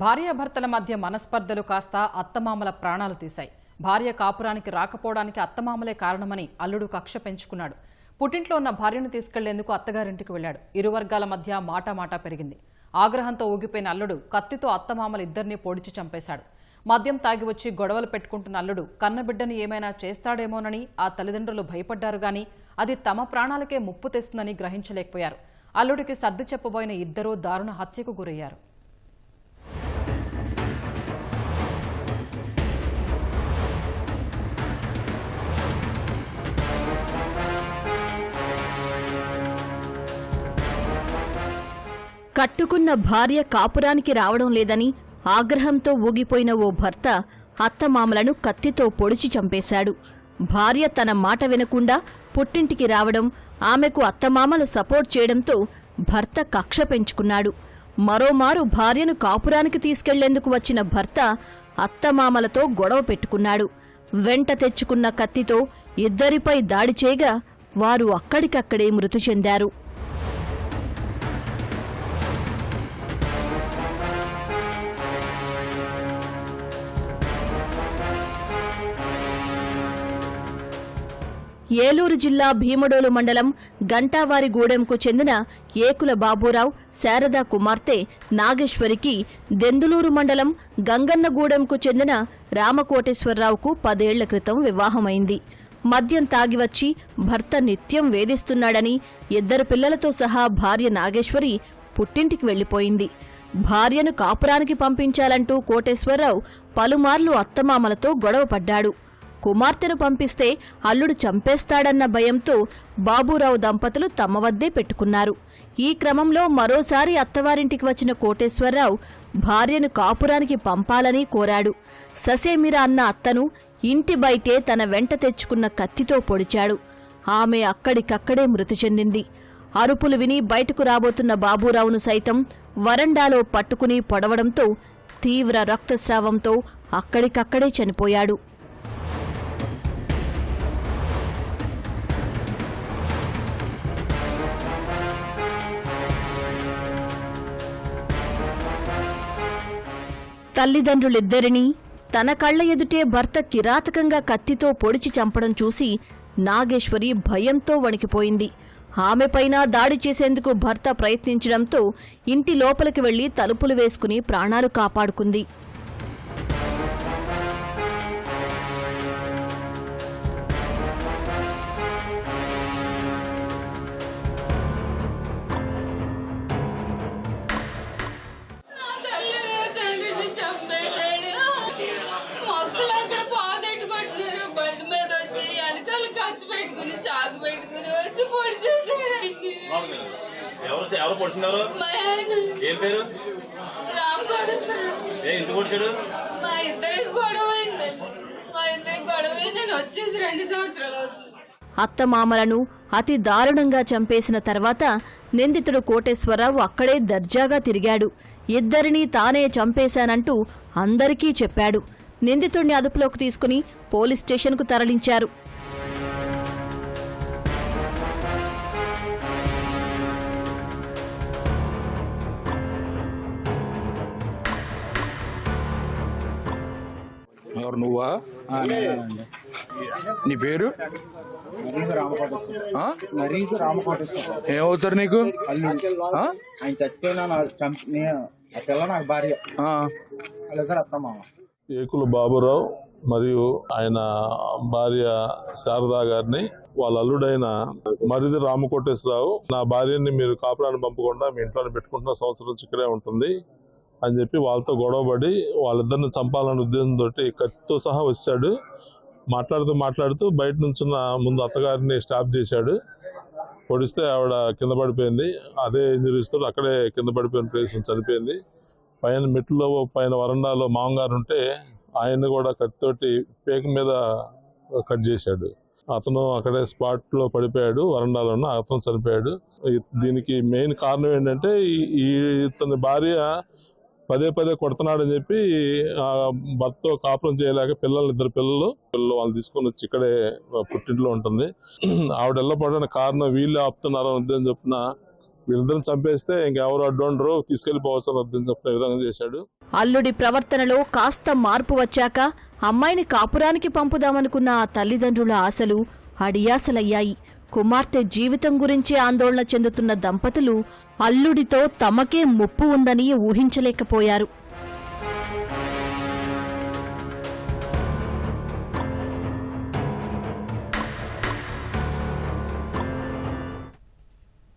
భార్యాభర్తల మధ్య మనస్పర్ధలు కాస్త అత్తమామల ప్రాణాలు తీశాయి. భార్య కాపురానికి రాకపోవడానికి అత్తమామలే కారణమని అల్లుడు కక్ష పెంచుకున్నాడు. పుట్టింట్లో ఉన్న భార్యను తీసుకెళ్ళేందుకు అత్తగారింటికి వెళ్ళాడు ఇరు వర్గాల మధ్య మాటామాటా పెరిగింది. ఆగ్రహంతో ఊగిపోయిన అల్లుడు కత్తితో అత్తమామలు ఇద్దరిని పొడిచి చంపేశాడు. మద్యం తాగి వచ్చి గొడవలు పెట్టుకుంటున్న అల్లుడు కన్నబిడ్డని ఏమైనా చేస్తాడేమోనని ఆ తల్లిదండ్రులు భయపడ్డారు గాని అది తమ ప్రాణాలకే ముప్పు తెస్తుందని గ్రహించలేకపోయారు. అల్లుడికి సర్ది చెప్పబోయిన ఇద్దరూ దారుణ హత్యకు గురయ్యారు. కట్టుకున్న భార్య కాపురానికి రావడం లేదని ఆగ్రహంతో ఊగిపోయిన ఓ భర్త అత్తమామలను కత్తితో పొడిచి చంపేశాడు. భార్య తన మాట వినకుండా పుట్టింటికి రావడం ఆమెకు అత్తమామలు సపోర్ట్ చేయడంతో భర్త కక్ష పెంచుకున్నాడు. మరోమారు భార్యను కాపురానికి తీసుకెళ్ళేందుకు వచ్చిన భర్త అత్తమామలతో గొడవ పెట్టుకున్నాడు. వెంట తెచ్చుకున్న కత్తితో ఇద్దరిపై దాడి చేయగా వారు అక్కడికక్కడే మృతి చెందారు. ఏలూరు జిల్లా భీమడోలు మండలం గంటావారిగూడెంకు చెందిన ఏకుల బాబురావు శారదా కుమార్తె నాగేశ్వరికి దెందులూరు మండలం గంగన్నగూడెంకు చెందిన రామకోటేశ్వరరావుకు పదేళ్ళ క్రితం వివాహమైంది. మద్యం తాగి వచ్చి భర్త నిత్యం వేధిస్తున్నాడని ఇద్దరు పిల్లలతో సహా భార్య నాగేశ్వరి పుట్టింటికి వెళ్ళిపోయింది భార్యను కాపురానికి పంపించాలంటూ కోటేశ్వరరావు పలుమార్లు అత్తమామలతో గొడవపడ్డాడు. కుమార్తెను పంపిస్తే అల్లుడు చంపేస్తాడన్న భయంతో బాబురావు దంపతులు తమ వద్దే పెట్టుకున్నారు. ఈ క్రమంలో మరోసారి అత్తవారింటికి వచ్చిన కోటేశ్వరరావు భార్యను కాపురానికి పంపాలని కోరాడు. ససేమిరా అన్న అత్తను ఇంటి బయటే తన వెంట తెచ్చుకున్న కత్తితో పొడిచాడు. ఆమె అక్కడికక్కడే మృతి చెందింది. అరుపులు విని బయటకు రాబోతున్న బాబురావును సైతం వరండాలో పట్టుకుని పొడవడంతో తీవ్ర రక్తస్రావంతో అక్కడికక్కడే చనిపోయాడు. తల్లిదండ్రులిద్దరినీ తన కళ్ళ ఎదుటే భర్త కిరాతకంగా కత్తితో పొడిచి చంపడం చూసి నాగేశ్వరి భయంతో వణికిపోయింది. ఆమెపైన దాడి చేసేందుకు భర్త ప్రయత్నించడంతో ఇంటి లోపలికి వెళ్ళి తలుపులు వేసుకుని ప్రాణాలు కాపాడుకుంది. పెట్టుకుని చాకు పెట్టుకుని వచ్చి పొడి చేశాడండి ఎవరు ఎవరు పొడిచినారు? ఏం పేరు? రామ్ ఏ ఇంత పొడిచాడు? మా ఇద్దరికి గొడవ అయిందండి. మా ఇద్దరికి గొడవ అయి నేను వచ్చేసి రెండు సంవత్సరాలు అవుతుంది. అత్తమామలను అతి దారుణంగా చంపేసిన తర్వాత నిందితుడు కోటేశ్వరరావు అక్కడే దర్జాగా తిరిగాడు. ఇద్దరినీ తానే చంపేశానంటూ అందరికీ చెప్పాడు. నిందితుడిని అదుపులోకి తీసుకుని పోలీస్ స్టేషన్కు తరలించారు. ఎవరు నువ్వా. నీ పేరు? ఏమవుతారు నీకు? ఆయన చచ్చిపోయినా పిల్ల భార్య. అత్తమామ. ఏకుల బాబురావు మరియు ఆయన భార్య శారదా గారిని వాళ్ళ అల్లుడైన మరిది రామకోటేశ్వరరావు నా భార్యని మీరు కాపురాన్ని పంపకుండా మీ ఇంట్లోనే పెట్టుకుంటున్న సంవత్సరం నుంచి ఇక్కడే ఉంటుంది. అని చెప్పి వాళ్ళతో గొడవపడి వాళ్ళిద్దరిని చంపాలనే ఉద్దేశంతో కత్తితో సహా వచ్చాడు. మాట్లాడుతూ మాట్లాడుతూ బయట నుంచున్న ముందు అత్తగారిని స్టాప్ చేశాడు. పొడిస్తే ఆవిడ కింద పడిపోయింది. అదే ఇంజరీస్తో అక్కడే కింద పడిపోయిన ప్లేస్ చనిపోయింది. పైన మెట్లో పైన వరండాలో మామగారు ఉంటే ఆయన్ని కూడా కత్తితోటి పేక మీద కట్ చేశాడు. అతను అక్కడే స్పాట్లో పడిపోయాడు వరండాలో ఉన్న అతను చనిపోయాడు. దీనికి మెయిన్ కారణం ఏంటంటే ఈ ఇతని భార్య పదే పదే కొడుతున్నాడని చెప్పి ఆ భర్తతో కాపురం చేయలేక పిల్లలు ఇద్దరు పిల్లలు పిల్లలు వాళ్ళు తీసుకొని వచ్చి ఇక్కడే పుట్టింట్లో ఉంటుంది. ఆవిడ వెళ్ళపడడానికి కారణం వీళ్ళు ఆపుతున్నారు అని చెప్పిన వీళ్ళిద్దరిని చంపేస్తే ఇంకెవరు అడ్డుండరు తీసుకెళ్ళిపోవచ్చు వద్దని చెప్పిన విధంగా చేశాడు. అల్లుడి ప్రవర్తనలో కాస్త మార్పు వచ్చాక అమ్మాయిని కాపురానికి పంపుదామనుకున్న ఆ తల్లిదండ్రుల ఆశలు అడియాసలయ్యాయి. కుమార్తె జీవితం గురించి ఆందోళన చెందుతున్న దంపతులు అల్లుడితో తమకే ముప్పు ఉందని ఊహించలేకపోయారు.